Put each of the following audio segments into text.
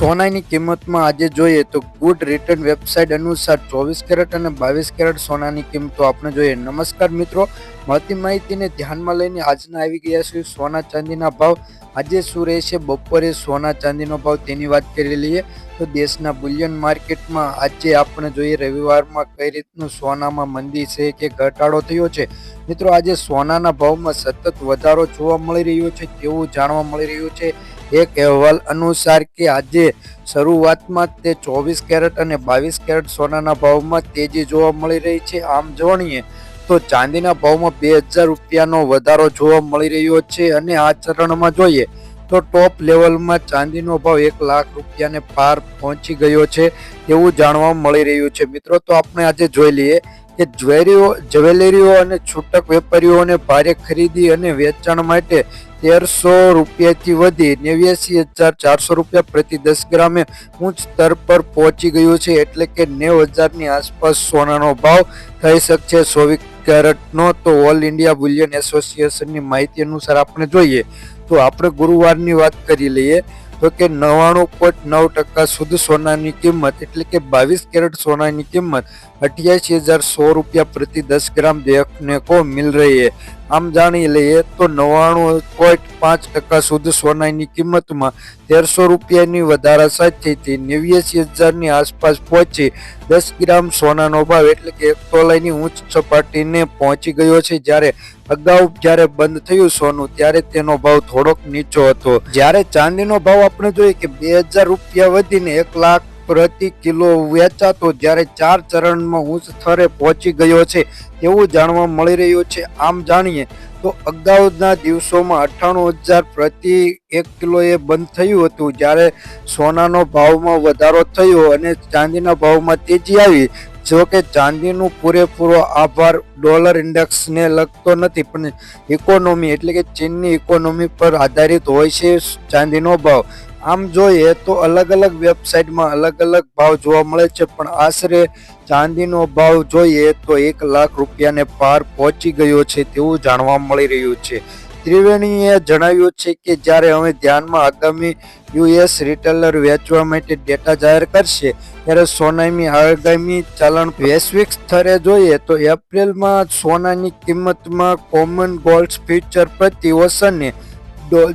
સોનાની કિંમતમાં આજે જોઈએ તો ગુડ રિટર્ન વેબસાઇટ અનુસાર ચોવીસ કેરેટ અને બાવીસ કેરેટ સોનાની કિંમતો આપણે જોઈએ. નમસ્કાર મિત્રો, મળતી માહિતીને ધ્યાનમાં લઈને આજના આવી ગયા છે સોના ચાંદીના ભાવ. આજે શું રહેશે? બપોરે સોના ચાંદીનો ભાવ તેની વાત કરી લઈએ તો દેશના બુલિયન માર્કેટમાં આજે આપણે જોઈએ રવિવારમાં કઈ રીતનું સોનામાં મંદી છે કે ઘટાડો થયો છે? મિત્રો, આજે સોનાના ભાવમાં સતત વધારો જોવા મળી રહ્યો છે, તેવું જાણવા મળી રહ્યું છે. એક અહેવાલ અનુસાર કે આજે શરૂઆતમાં તે ચોવીસ કેરેટ અને બાવીસ કેરેટ સોનાના ભાવમાં તેજી જોવા મળી રહી છે. આમ જોણીએ તો ચાંદીના ભાવમાં બે હજાર રૂપિયાનો વધારો જોવા મળી રહ્યો છે અને આ ચરણમાં જોઈએ તો ટોપ લેવલમાં ચાંદીનો ભાવ એક લાખ રૂપિયાને પાર પહોંચી ગયો છે એવું જાણવા મળી રહ્યું છે. મિત્રો, તો આપણે આજે જોઈ લઈએ કે જ્વેરીઓ, જ્વેલરીઓ અને છૂટક વેપારીઓને ભારે ખરીદી અને વેચાણ માટે તેરસો રૂપિયાથી વધી નેવ્યાસી હજાર ચારસો રૂપિયા પ્રતિ દસ ગ્રામે ઉચ્ચ સ્તર પર પહોંચી ગયું છે. એટલે કે નેવ હજારની આસપાસ સોનાનો ભાવ થઈ શકશે. ચોવીસ કેરેટનો તો ઓલ ઇન્ડિયા બુલિયન એસોસિએશનની માહિતી અનુસાર આપણે જોઈએ તો આપણે ગુરુવારની વાત કરી લઈએ તો કે નવ્વાણું પોઈન્ટ નવ ટકા શુદ્ધ સોનાની કિંમત, એટલે કે બાવીસ કેરેટ સોનાની કિંમત, અઠ્યાસી હજાર સો રૂપિયા પ્રતિ દસ ગ્રામ દેખને કો મિલ રહી આમ જાણી લઈએ તો નવ્વાણું પોઈન્ટ પાંચ ટકા શુદ્ધ સોનાની કિંમતમાં તેરસો રૂપિયાની વધારા સાથેથી નેવ્યાસી હજારની આસપાસ પહોંચી દસ ગ્રામ સોનાનો ભાવ એટલે કે એક તોલાની ઉચ્ચ સપાટીને પહોંચી ગયો છે. જ્યારે અગાઉ જ્યારે બંધ થયું સોનું ત્યારે તેનો ભાવ થોડોક નીચો હતો. જ્યારે ચાંદીનો ભાવ આપણે જોઈએ કે બે હજાર રૂપિયા વધીને એક લાખ પ્રતિ કિલો વેચાતો જ્યારે ચાર ચરણમાં ઉચ્ચ સ્તરે પહોંચી ગયો છે, એવું જાણવા મળી રહ્યું છે. આમ જાણીએ તો અગાઉના દિવસોમાં અઠ્ઠાણું હજાર પ્રતિ એક કિલોએ બંધ થયું હતું. જ્યારે સોનાનો ભાવમાં વધારો થયો અને ચાંદીના ભાવમાં તેજી આવી. જો કે ચાંદીનું પૂરેપૂરો આભાર ડોલર ઇન્ડેક્સને લગતો નથી, પણ ઇકોનોમી એટલે કે ચીનની ઇકોનોમી પર આધારિત હોય છે ચાંદીનો ભાવ. આમ જોઈએ તો અલગ અલગ વેબસાઇટમાં અલગ અલગ ભાવ જોવા મળે છે, પણ આશરે ચાંદીનો ભાવ જોઈએ તો એક લાખ રૂપિયાને પાર પહોંચી ગયો છે તેવું જાણવા મળી રહ્યું છે. ત્રિવેણીએ જણાવ્યું છે કે જ્યારે હવે ધ્યાનમાં આગામી યુએસ રિટેલર વેચવા માટે ડેટા જાહેર કરશે, ત્યારે સોનાની આગામી ચલણ વૈશ્વિક સ્તરે જોઈએ તો એપ્રિલમાં સોનાની કિંમતમાં કોમન ગોલ્ડ ફ્યુચર પ્રતિ ઓસને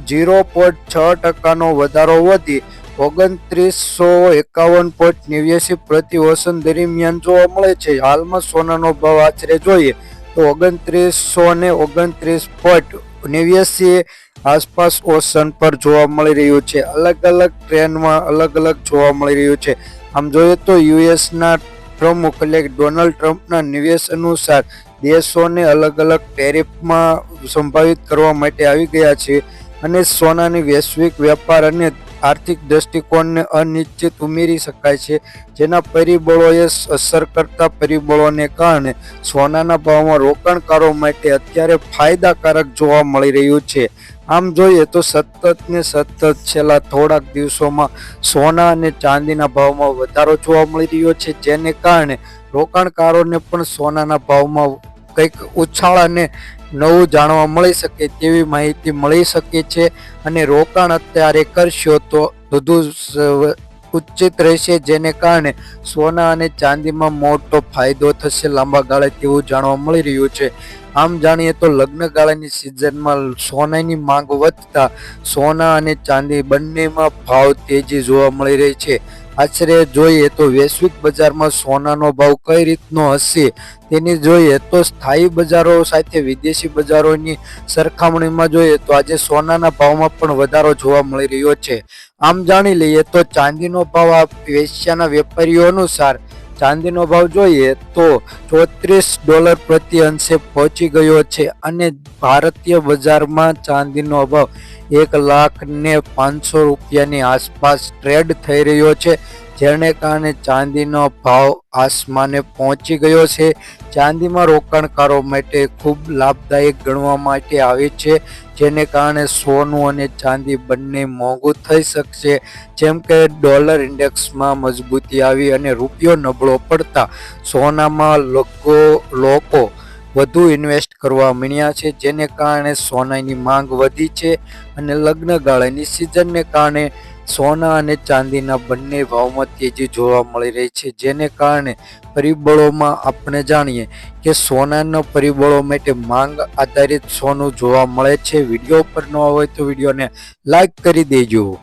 ઝીરો પોઈન્ટ છ ટકાનો વધારો વધી ઓગણત્રીસો એકાવન પોઈન્ટ નેવ્યાસી પ્રતિ ઓસન દરમિયાન જોવા મળે છે. હાલમાં સોનાનો ભાવ આશરે જોઈએ તો ઓગણત્રીસો ને ઓગણત્રીસ પોઈન્ટ નેવ્યાસી આસપાસ ઓશન પર જોવા મળી રહ્યું છે. અલગ અલગ ટ્રેનમાં અલગ અલગ જોવા મળી રહ્યું છે. આમ જોઈએ તો યુએસના પ્રમુખ એટલે ડોનાલ્ડ ટ્રમ્પના નિવેશ અનુસાર દેશોને અલગ અલગ ટેરિફમાં સંભાવિત કરવા માટે આવી ગયા છે. અને સોનાની વૈશ્વિક વેપાર અને આર્થિક દ્રષ્ટિકોણને અનિશ્ચિત ઉમેરી શકાય છે. જેના પરિબળોએ અસર કરતા પરિબળોને કારણે સોનાના ભાવમાં રોકાણકારો માટે અત્યારે ફાયદાકારક જોવા મળી રહ્યું છે. આમ જોઈએ તો સતત ને સતત છેલ્લા થોડાક દિવસોમાં સોના અને ચાંદીના ભાવમાં વધારો જોવા મળી રહ્યો છે. જેને કારણે રોકાણકારોને પણ સોનાના ભાવમાં કંઈક ઉછાળ અને નવું જાણવા મળી શકે તેવી માહિતી મળી શકે છે અને રોકાણ અત્યારે કરશો તો વધુ ઉચિત રહેશે જેને કારણે સોના અને ચાંદીમાં મોટો ફાયદો થશે લાંબા ગાળે તેવું જાણવા મળી રહ્યું છે. આમ જાણીએ તો લગ્ન ગાળાની સિઝનમાં સોનાની માંગ વધતા સોના અને ચાંદી બંનેમાં ભાવ તેજી જોવા મળી રહી છે. આશરે જોઈએ તો વૈશ્વિક બજારમાં સોનાનો ભાવ કઈ રીતનો હશે તેની જોઈએ તો સ્થાયી બજારો સાથે વિદેશી બજારોની સરખામણીમાં જોઈએ તો આજે સોનાના ભાવમાં પણ વધારો જોવા મળી રહ્યો છે. આમ જાણી લઈએ તો ચાંદીનો ભાવ આ એશિયાના વેપારીઓ અનુસાર ચાંદીનો ભાવ જોઈએ તો ચોત્રીસ ડોલર પ્રતિ અંશે પહોંચી ગયો છે અને ભારતીય બજારમાં ચાંદીનો ભાવ એક લાખ ને પાંચસો રૂપિયાની આસપાસ ટ્રેડ થઈ રહ્યો છે. જેને કારણે ચાંદીનો ભાવ આસમાને પહોંચી ગયો છે. ચાંદીમાં રોકાણકારો માટે ખૂબ લાભદાયક ગણવા માટે આવે છે, જેને કારણે સોનું અને ચાંદી બંને મોંઘું થઈ શકશે. જેમ કે ડોલર ઇન્ડેક્સમાં મજબૂતી આવી અને રૂપિયો નબળો પડતા સોનામાં લોકો લોકો વધુ ઇન્વેસ્ટ કરવા માંડ્યા છે, જેને કારણે સોનાની માંગ વધી છે અને લગ્નગાળાની સિઝનને કારણે સોના અને ચાંદીના બંને ભાવમાં તેજી જોવા મળી રહી છે, જેને કારણે પરિબળોમાં આપણે જાણીએ કે સોનાના પરિબળો માટે માંગ આધારિત સોનું જોવા મળે છે. વીડિયો પર ન હોય તો વિડીયોને લાઈક કરી દેજો.